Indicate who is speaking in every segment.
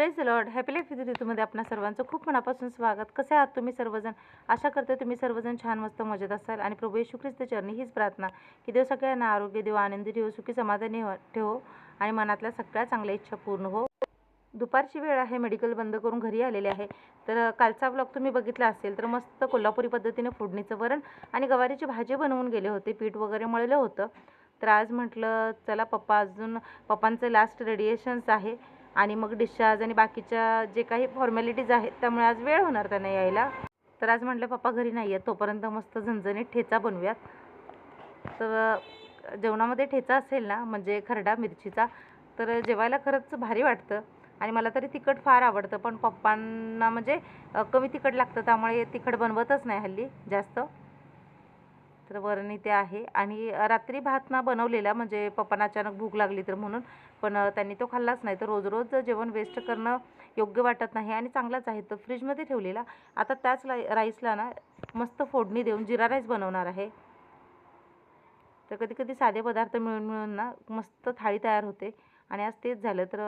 Speaker 1: Praise Lord happy life with ऋतूमध्ये आपणा सर्वांचं खूप मनापासून स्वागत. कसे आहात तुम्ही सर्वजण? आशा करते तुम्ही सर्वजण छान मस्त मजेत असाल. आणि प्रभू येशू ख्रिस्त चरणी हीच प्रार्थना की देव सगळ्यांना आरोग्य देव आनंदी ठेवो सुखी समाधानी हो- ठेवो आणि मनातल्या सगळ्या चांगल्या इच्छा पूर्ण हो. दुपारची वेळ आहे मेडिकल बंद करून घरी आलेले आहे. तर कालचा ब्लॉग तुम्ही बघितला असेल तर मस्त कोल्हापुरी पद्धतीने फोडणीचं वरण आणि गवारीची भाजी बनवून गेले होते. पीठ वगैरे मळलं होतं. तर आज म्हटलं चला पप्पा अजून पप्पांचं लास्ट रेडिएशन्स आहे. आणि मग डिस्चार्ज आणि बाकीच्या जे काही फॉर्मॅलिटीज आहेत त्यामुळे आज वेळ होणार त्यांना यायला. तर आज म्हटलं पप्पा घरी नाही आहेत तोपर्यंत मस्त झणझणीत ठेचा बनवूयात. तर जेवणामध्ये ठेचा असेल ना म्हणजे खरडा मिरचीचा तर जेवायला खरंच भारी वाटतं. आणि मला तरी तिखट फार आवडतं पण पप्पांना म्हणजे कमी तिखट लागतं त्यामुळे तिखट बनवतच नाही हल्ली जास्त. तर वरणी ते आहे. आणि रात्री भात ना बनवलेला म्हणजे पप्पांना अचानक भूक लागली तर म्हणून. पण त्यांनी तो खाल्लाच नाही. तर रोज रोज जेवण वेस्ट करणं योग्य वाटत नाही आणि चांगलाच आहे. तर फ्रीजमध्ये ठेवलेला. आता त्याच राईसला ना मस्त फोडणी देऊन जिरा राईस बनवणार आहे. तर कधी कधी साधे पदार्थ मिळून मिळून ना मस्त थाळी तयार होते. आणि आज तेच झालं. तर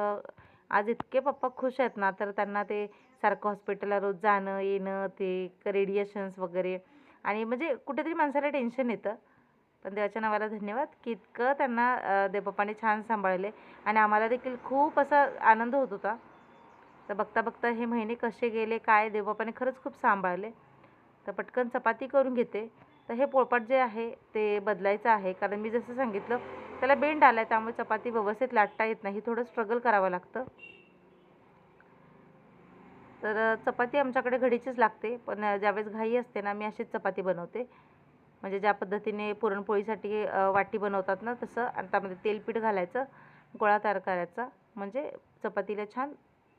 Speaker 1: आज इतके पप्पा खुश आहेत ना तर त्यांना ते सारखं हॉस्पिटलला रोज जाणं येणं ते रेडिएशन्स वगैरे आणि म्हणजे कुठेतरी माणसाला टेन्शन येतं. पण देवाच्या नावाला धन्यवाद की इतकं त्यांना अ, छान सांभाळले. आणि आम्हाला देखील खूप असा आनंद होत होता. तर बघता बघता हे महिने कसे गेले काय देवबापाने खरंच खूप सांभाळले. तर पटकन चपाती करून घेते. तर हे पोळपाट जे आहे ते बदलायचं आहे. कारण मी जसं सांगितलं त्याला बेंड आला आहे त्यामुळे चपाती व्यवस्थित लाटता येत नाही. थोडं स्ट्रगल करावं लागतं. तर चपाती आमच्याकडे घडीचीच लागते. पण ज्यावेळेस घाई असते ना मी अशीच चपाती बनवते. म्हणजे ज्या पद्धतीने पुरणपोळीसाठी वाटी बनवतात ना तसं. आणि त्यामध्ये तेलपीठ घालायचं गोळा तयार करायचा. म्हणजे चपातीला छान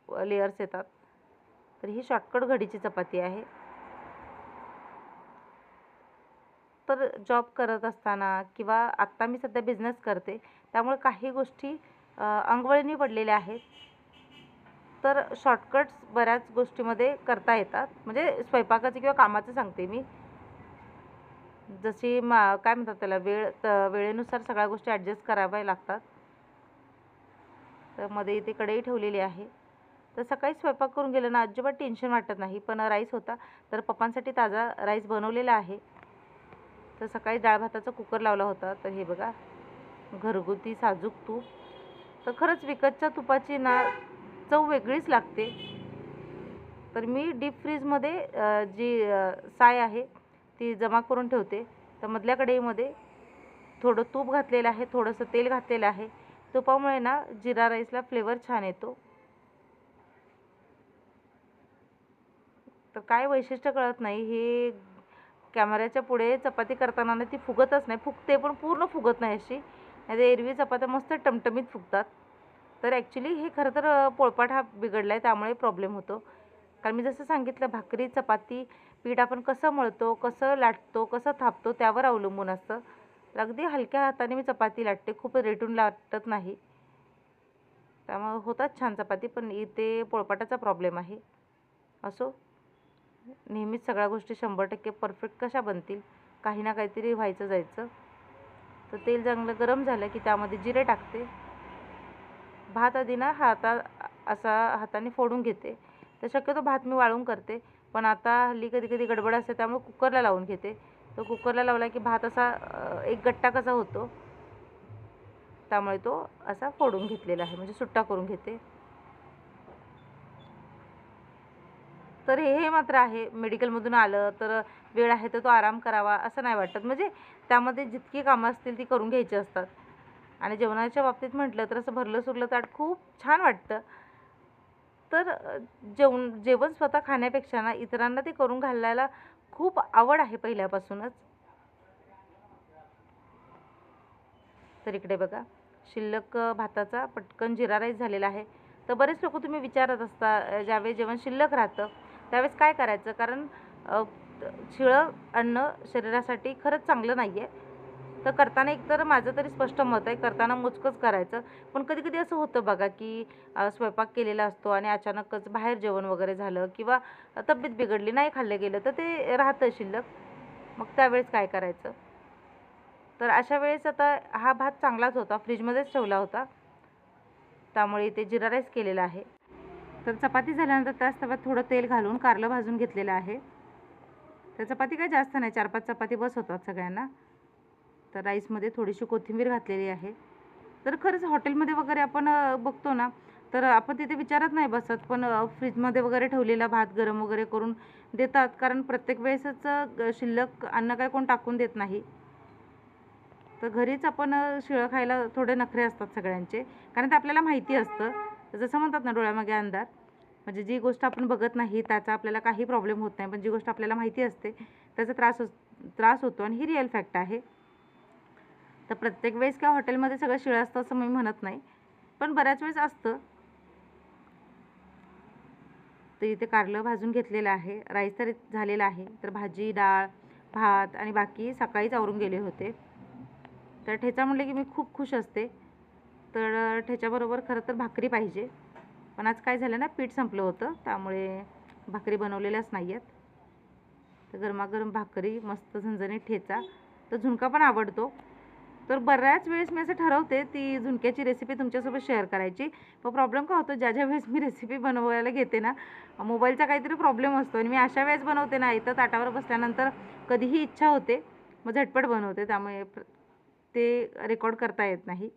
Speaker 1: लेयर्स येतात. तर ही शॉर्टकट घडीची चपाती आहे. तर जॉब करत असताना किंवा आत्ता मी सध्या बिझनेस करते त्यामुळे काही गोष्टी अंगवळणी पडलेल्या आहेत. तर शॉर्टकट्स बऱ्याच गोष्टीमध्ये करता येतात. म्हणजे स्वयंपाकाचं किंवा कामाचं सांगते मी. जशी मा काय म्हणतात त्याला वेळ त वेळेनुसार सगळ्या गोष्टी ॲडजस्ट कराव्या लागतात. तर मध्ये इथे कढई ठेवलेली आहे. तर सकाळी स्वयंपाक करून गेलं ना अजिबात टेन्शन वाटत नाही. पण राईस होता. तर पप्पांसाठी ताजा राईस बनवलेला आहे. तर सकाळी डाळ भाताचा कुकर लावला होता. तर हे बघा घरगुती साजूक तूप. तर खरंच विकतच्या तुपाची ना चव वेगळीच लागते. तर मी डीप फ्रीजमध्ये जी साय आहे ती जमा करून ठेवते. तर मधल्या कढईमध्ये थोडं तूप घातलेलं आहे थोडंसं तेल घातलेलं आहे. तुपामुळे ना जिरा राईसला फ्लेवर छान येतो. तर काय वैशिष्ट्य कळत नाही हे कॅमेऱ्याच्या पुढे चपाती करताना ना ती फुगतच नाही फुगते पण पूर्ण फुगत नाही अशी. नाही एरवी चपात्या मस्त टमटमीत फुगतात. तर ॲक्च्युली हे खरं तर पोळपाट हा बिघडला आहे त्यामुळे प्रॉब्लेम होतो. कारण मी जसं सांगितलं भाकरी चपाती पीठ आपण कसं मळतो कसं लाटतो कसं थापतो त्यावर अवलंबून असतं. अगदी हलक्या हाताने मी चपाती लाटते खूप रेटून लाटत नाही. त्यामुळे होतात छान चपाती पण इथे पोळपाटाचा प्रॉब्लेम आहे. असो. नेहमीच सगळ्या गोष्टी शंभर टक्के परफेक्ट कशा बनतील काही ना काहीतरी व्हायचं जायचं. तर तेल चांगलं गरम झालं की त्यामध्ये जिरे टाकते. भात आधी ना हाता असा हाताने फोडून घेते. तर शक्यतो भात मी वाळून करते. पण आता हल्ली कधी कधी गडबड असते त्यामुळे कुकरला लावून घेते. तर कुकरला लावला की भात असा एक गट्टा कसा होतो त्यामुळे तो असा फोडून घेतलेला आहे. म्हणजे सुट्टा करून घेते. तर हे मात्र आहे. मेडिकलमधून आलं तर वेळ आहे तर तो आराम करावा असं नाही वाटत. म्हणजे त्यामध्ये जितकी कामं असतील ती करून घ्यायची असतात. आणि जेवणाच्या बाबतीत म्हटलं तर असं भरलं सुरलं ताट खूप छान वाटतं. तर जेवण जेवण स्वतः खाण्यापेक्षा ना इतरांना ते करून घालायला खूप आवड आहे पहिल्यापासूनच. तर इकडे बघा शिल्लक भाताचा पटकन जिरा राईस झालेला आहे. तर बरेच लोक तुम्ही विचारत असता ज्यावेळेस जेवण शिल्लक राहतं त्यावेळेस काय करायचं? कारण शिळं अन्न शरीरासाठी खरंच चांगलं नाही आहे तर करताना एकतर माझं तरी स्पष्ट मत आहे करताना मोजकंच करायचं. पण कधी कधी असं होतं बघा की स्वयंपाक केलेला असतो आणि अचानकच बाहेर जेवण वगैरे झालं किंवा तब्येत बिघडली नाही खाल्लं गेलं तर ते राहतं शिल्लक. मग त्यावेळेस काय करायचं? तर अशा वेळेस आता हा भात चांगलाच होता फ्रीजमध्येच ठेवला होता. त्यामुळे इथे जिरा राईस केलेला आहे. तर चपाती झाल्यानंतर त्याच तव्यात थोडं तेल घालून कारलं भाजून घेतलेलं आहे. तर चपाती काय जास्त नाही चार पाच चपाती बस होतात सगळ्यांना. तर राईसमध्ये थोडीशी कोथिंबीर घातलेली आहे. तर खरंच हॉटेलमध्ये वगैरे आपण बघतो ना तर आपण तिथे विचारत नाही बसत पण फ्रीजमध्ये वगैरे ठेवलेला भात गरम वगैरे करून देतात. कारण प्रत्येक वेळेसच ग- शिल्लक अन्न काय कोण टाकून देत नाही. तर घरीच आपण शिळं खायला थोडे नखरे असतात सगळ्यांचे. कारण ते आपल्याला माहिती असतं. जसं म्हणतात ना डोळ्यामागे अंधार. म्हणजे जी गोष्ट आपण बघत नाही त्याचा आपल्याला काही प्रॉब्लेम होत नाही. पण जी गोष्ट आपल्याला माहिती असते त्याचा त्रास त्रास होतो. आणि ही रिअल फॅक्ट आहे. तर प्रत्येक वेळेस काय हॉटेलमध्ये सगळं शिळं असतं असं मी म्हणत नाही. पण बऱ्याच वेळेस असतं. तर इथे कारलं भाजून घेतलेलं आहे. राईस तर झालेला आहे. तर भाजी डाळ भात आणि बाकी सकाळीच आवरून गेले होते. तर ठेचा म्हटलं की मी खूप खुश असते. तर ठेच्याबरोबर खरं तर भाकरी पाहिजे. पण आज काय झालं ना पीठ संपलं होतं. त्यामुळे भाकरी बनवलेल्याच नाही आहेत तर गरमागरम भाकरी मस्त झणझणीत ठेचा. तर झुणका पण आवडतो. तर बऱ्याच वेळेस मी असं ठरवते ती झुणक्याची रेसिपी तुमच्यासोबत शेअर करायची. पण प्रॉब्लेम काय होतो ज्या ज्या वेळेस मी रेसिपी बनवायला घेते ना मोबाईलचा काहीतरी प्रॉब्लेम असतो. आणि मी अशा वेळेस बनवते ना इथं ताटावर बसल्यानंतर कधीही इच्छा होते मग झटपट बनवते. त्यामुळे ते रेकॉर्ड करता येत नाही.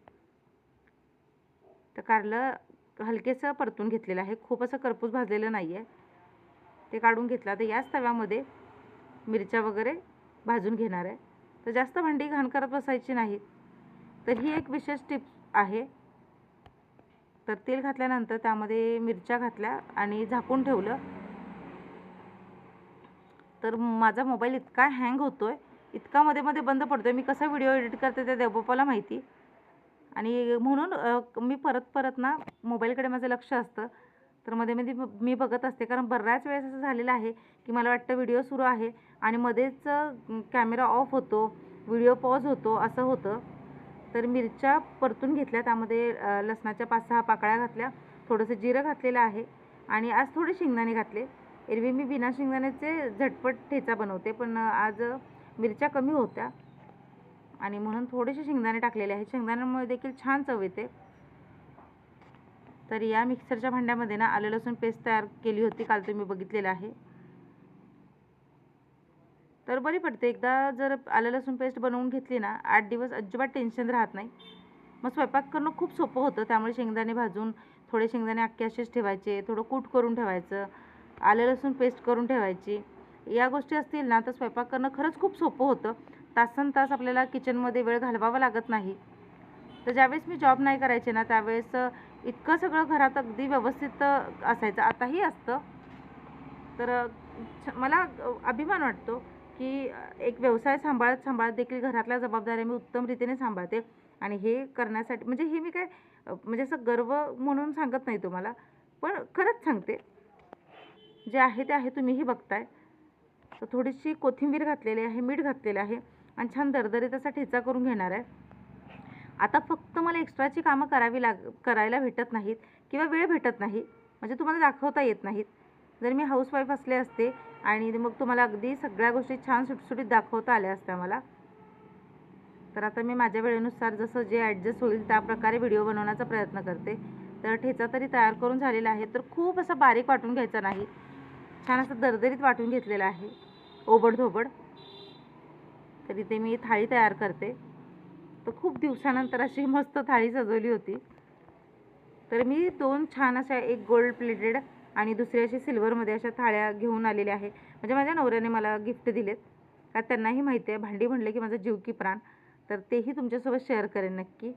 Speaker 1: तर कारलं हलकेसं परतून घेतलेलं आहे. खूप असं करपूस भाजलेलं नाही आहे ते काढून घेतलं. तर याच तव्यामध्ये मिरच्या वगैरे भाजून घेणार आहे. तर जास्त भांडी घाण करत बसायची नाहीत. तर ही एक विशेष टिप आहे. तर तेल घातल्यानंतर त्यामध्ये मिरच्या घातल्या आणि झाकून ठेवलं. तर माझा मोबाईल इतका हँग होतो आहे इतका मध्ये मध्ये बंद पडतोय. मी कसा व्हिडिओ एडिट करते त्या देवबापाला माहिती. आणि म्हणून मी परत परत ना मोबाईलकडे माझं लक्ष असतं. तर मध्ये मध्ये म्हणजे ब- मी बघत असते. कारण बऱ्याच वेळेस असं झालेलं आहे की मला वाटतं व्हिडिओ सुरू आहे आणि मध्येच कॅमेरा ऑफ होतो व्हिडिओ पॉज होतो असं होतं. तर मिरच्या परतून घेतल्या. त्यामध्ये लसणाच्या पाच सहा पाकळ्या घातल्या. थोडंसं जिरं घातलेलं आहे आणि आज थोडे शेंगदाणे घातले. एरवी मी बिना शेंगदाण्याचे झटपट ठेचा बनवते पण आज मिरच्या कमी होत्या आणि म्हणून थोडेसे शेंगदाणे टाकलेले आहेत. शेंगदाण्यामुळे देखील छान चव येते. तर या मिक्सरच्या भांड्यामध्ये ना आलं लसूण पेस्ट तयार केली होती काल तुम्ही बघितलेलं आहे. तर बरी पडते. एकदा जर आलं लसूण पेस्ट बनवून घेतली ना आठ दिवस अजिबात टेन्शन राहत नाही. मग स्वयंपाक करणं खूप सोपं होतं. त्यामुळे शेंगदाणे भाजून थोडे शेंगदाणे अख्खे असेच ठेवायचे थोडं कूट करून ठेवायचं आलं लसूण पेस्ट करून ठेवायची. या गोष्टी असतील ना तर स्वयंपाक करणं खरंच खूप सोपं होतं. तासन तास आपल्याला किचनमध्ये वेळ घालवावा लागत नाही. तर ज्यावेळेस मी जॉब नाही करायचे ना त्यावेळेस इतकं सगळं घरात अगदी व्यवस्थित असायचं. आताही असतं. तर छ- मला अभिमान वाटतो की एक व्यवसाय सांभाळत सांभाळत देखील घरातल्या जबाबदाऱ्या मी उत्तम रीतीने सांभाळते. आणि हे करण्यासाठी म्हणजे हे मी काय म्हणजे असं गर्व म्हणून सांगत नाही तुम्हाला पण खरंच सांगते. जे आहे ते आहे तुम्हीही बघताय. तर थोडीशी कोथिंबीर घातलेली आहे मीठ घातलेलं आहे. आणि छान दरदरीत असा ठेचा करून घेणार आहे. आता फक्त मला एक्स्ट्राची कामं करावी लाग करायला भेटत नाहीत किंवा वेळ भेटत नाही म्हणजे तुम्हाला दाखवता येत नाहीत. जर मी हाऊसवाईफ असले असते आणि मग तुम्हाला अगदी सगळ्या गोष्टी छान सुटसुटीत दाखवता आल्या असत्या मला तर आता मी माझ्या वेळेनुसार जसं जे ॲडजस्ट होईल त्याप्रकारे व्हिडिओ बनवण्याचा प्रयत्न करते. तर ठेचा तरी तयार करून झालेला आहे तर खूप असं बारीक वाटून घ्यायचा नाही. छान असं दरदरीत वाटून घेतलेलं आहे ओबडधोबड. तर इथे मी थाळी तयार करते. तर खूप दिवसानंतर अशी मस्त थाळी सजवली होती. तर मी दोन छान अशा एक गोल्ड प्लेटेड आणि दुसरी अशी सिल्वरमध्ये अशा थाळ्या घेऊन आलेल्या आहे. म्हणजे माझ्या नवऱ्याने मला गिफ्ट दिलेत. का त्यांनाही माहिती आहे. भांडी म्हणले की माझा जीव की प्राण. तर तेही तुमच्यासोबत शेअर करेन नक्की.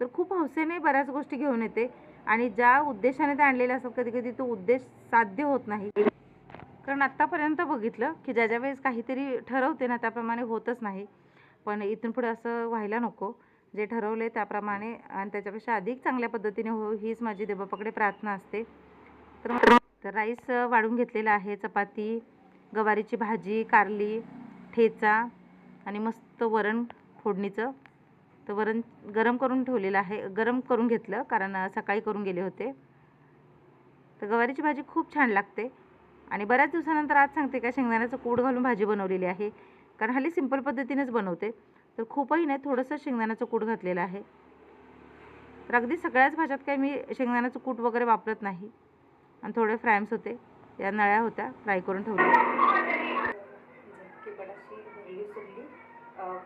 Speaker 1: तर खूप हौसेने बऱ्याच गोष्टी घेऊन येते. आणि ज्या उद्देशाने ते आणलेले असतात कधी कधी तो उद्देश साध्य होत नाही. कारण आत्तापर्यंत बघितलं की ज्या ज्या वेळेस काहीतरी ठरवते ना त्याप्रमाणे होतच नाही. पण इथून पुढे असं व्हायला नको. जे ठरवले त्याप्रमाणे आणि त्याच्यापेक्षा अधिक चांगल्या पद्धतीने हो हीच माझी देवापाकडे प्रार्थना असते. तर तर राईस वाढून घेतलेला आहे. चपाती गवारीची भाजी कारली ठेचा आणि मस्त वरण फोडणीचं. तर वरण गरम करून ठेवलेलं आहे. गरम करून घेतलं कारण सकाळी करून गेले होते. तर गवारीची भाजी खूप छान लागते. आणि बऱ्याच दिवसानंतर आज सांगते का शेंगदाण्याचं कूड घालून भाजी बनवलेली आहे. कारण हल्ली सिंपल पद्धतीनेच बनवते. तर खूपही नाही थोडंसं शेंगदाण्याचं कूट घातलेलं आहे. तर अगदी सगळ्याच भाज्यात काही मी शेंगदाण्याचं कूट वगैरे वापरत नाही. आणि थोडे फ्रायम्स होते या नळ्या होत्या फ्राय करून ठेवल्या. अशी सुरली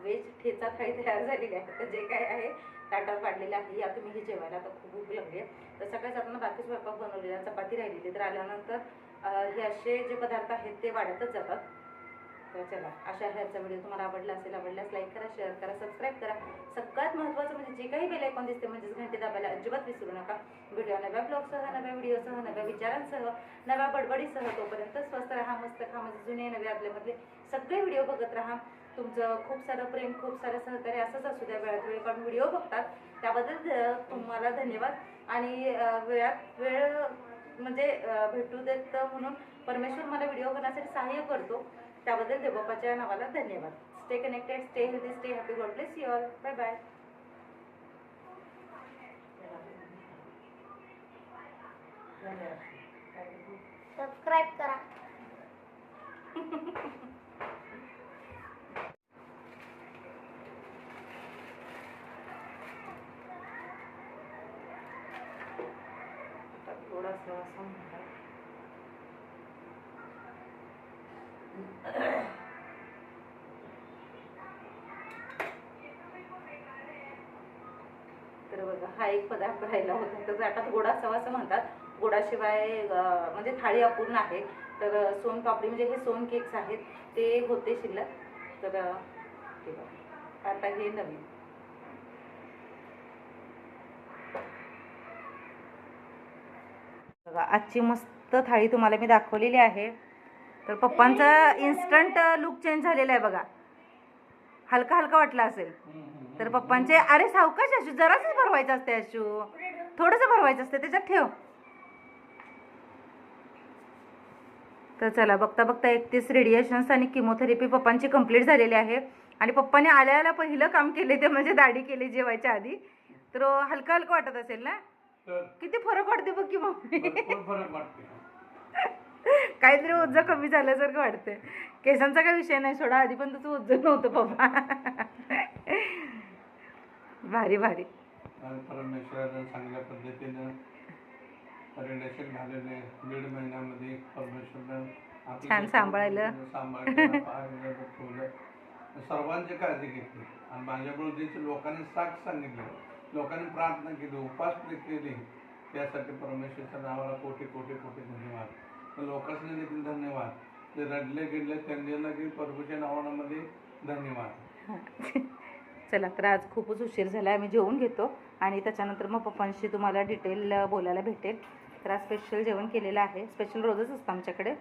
Speaker 1: व्हेज ठेचा थाळी तयार झालेली आहे. तर जे काय आहे ताटात वाढलेलं आहे या तुम्ही हे जेवायला आता खूप भूक लागली आहे. तर सकाळी जाताना बाकी स्वयंपाक बनवलेला चपाती राहिलेली. तर आल्यानंतर हे असे जे पदार्थ आहेत ते वाढतच जातात. तर चला अशा ह्याचा व्हिडिओ तुम्हाला आवडला असेल आवडल्यास लाईक करा शेअर करा सबस्क्राईब करा. सगळ्यात महत्त्वाचं म्हणजे जे काही बेल आयकॉन दिसते म्हणजेच घंटे दाबायला अजिबात विसरू नका. व्हिडिओ नव्या ब्लॉगसह नव्या व्हिडिओसह नव्या विचारांसह नव्या बडबडीसह तोपर्यंत स्वस्त राहा मस्त खा म्हणजे जुने नवे आपल्यामधले सगळे व्हिडिओ बघत राहा. तुमचं खूप सारं प्रेम खूप सारं सहकार्य असंच असू द्या. वेळात वेळ काढून व्हिडिओ बघतात. त्याबद्दल तुम्हाला धन्यवाद. आणि वेळात वेळ म्हणजे भेटू देत म्हणून परमेश्वर मला व्हिडिओ करण्यासाठी सहाय्य करतो. त्याबद्दल देवबापाच्या नावाला धन्यवाद. Stay connected stay healthy stay happy God bless you all bye bye
Speaker 2: subscribe करा.
Speaker 1: थोडासा असं म्हणतात तर बघा हा एक पदार्थ राहिला होता. तर आता गोडा असावा असं म्हणतात. गोडाशिवाय म्हणजे थाळी अपूर्ण आहे. तर सोनपापडी सोन पापडी म्हणजे हे सोन केक्स आहेत. ते होते शिल्लक. तर आता हे नवीन. बघा आजची मस्त थाळी तुम्हाला मी दाखवलेली आहे. तर पप्पांचा इन्स्टंट लुक चेंज झालेला आहे बघा. हलका हलका वाटला असेल. तर पप्पांचे अरे सावकाश अशू जराच भरवायचं असते अशू थोडंसं भरवायचं असते त्याच्यात ठेव. तर चला बघता बघता एकतीस रेडिएशन्स आणि किमोथेरपी पप्पांची कंप्लीट झालेली आहे. आणि पप्पाने आल्या आल्या पहिलं काम केले ते म्हणजे दाढी केली जेवायच्या आधी. तर हलकं हलकं वाटत असेल ना? किती फरक वाटते बघ की मम्मी. काहीतरी ओझं कमी झाल्यासारखं वाटतंय. केसांचा काही विषय नाही सोडा. आधी पण तुझं ओझं नव्हतं पप्पा भारी भारी.
Speaker 3: परमेश्वरानं चांगल्या पद्धतीनं रिलेशन झालेले दीड महिन्यामध्ये परमेश्वरनं
Speaker 1: छान सांभाळलं.
Speaker 3: सांभाळलं सर्वांची काळजी घेतली. आणि माझ्या बरोबरचे लोकांनी साथ सांगितलं. लोकांनी प्रार्थना केली उपास केली. त्यासाठी परमेश्वरच्या नावाला कोटी कोटी कोटी धन्यवाद. लोकांनी देखील धन्यवाद. ते रडले गेले त्यांना की प्रभूच्या नावानामध्ये धन्यवाद.
Speaker 1: चला तर आज खूपच उशीर झाला आम्ही जेवून घेतो आणि त्याच्यानंतर मग पप्पांशी तुम्हाला डिटेल बोलायला भेटेल. तर आज स्पेशल जेवण केलेलं आहे. स्पेशल रोजच असतं आमच्याकडे.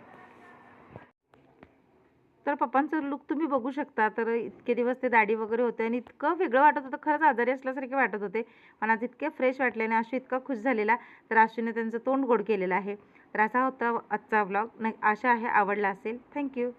Speaker 1: तर पप्पांचं लुक तुम्ही बघू शकता. तर इतके दिवस ते दाढी वगैरे होते आणि इतकं वेगळं वाटत होतं. खरंच आजारी असल्यासारखे वाटत होते. पण आज इतके फ्रेश वाटले आणि आशू इतका खुश झालेला. तर आशूने त्यांचं तोंड गोड केलेलं आहे. तर असा होता आजचा ब्लॉग नाही आशा आहे आवडला असेल. थँक्यू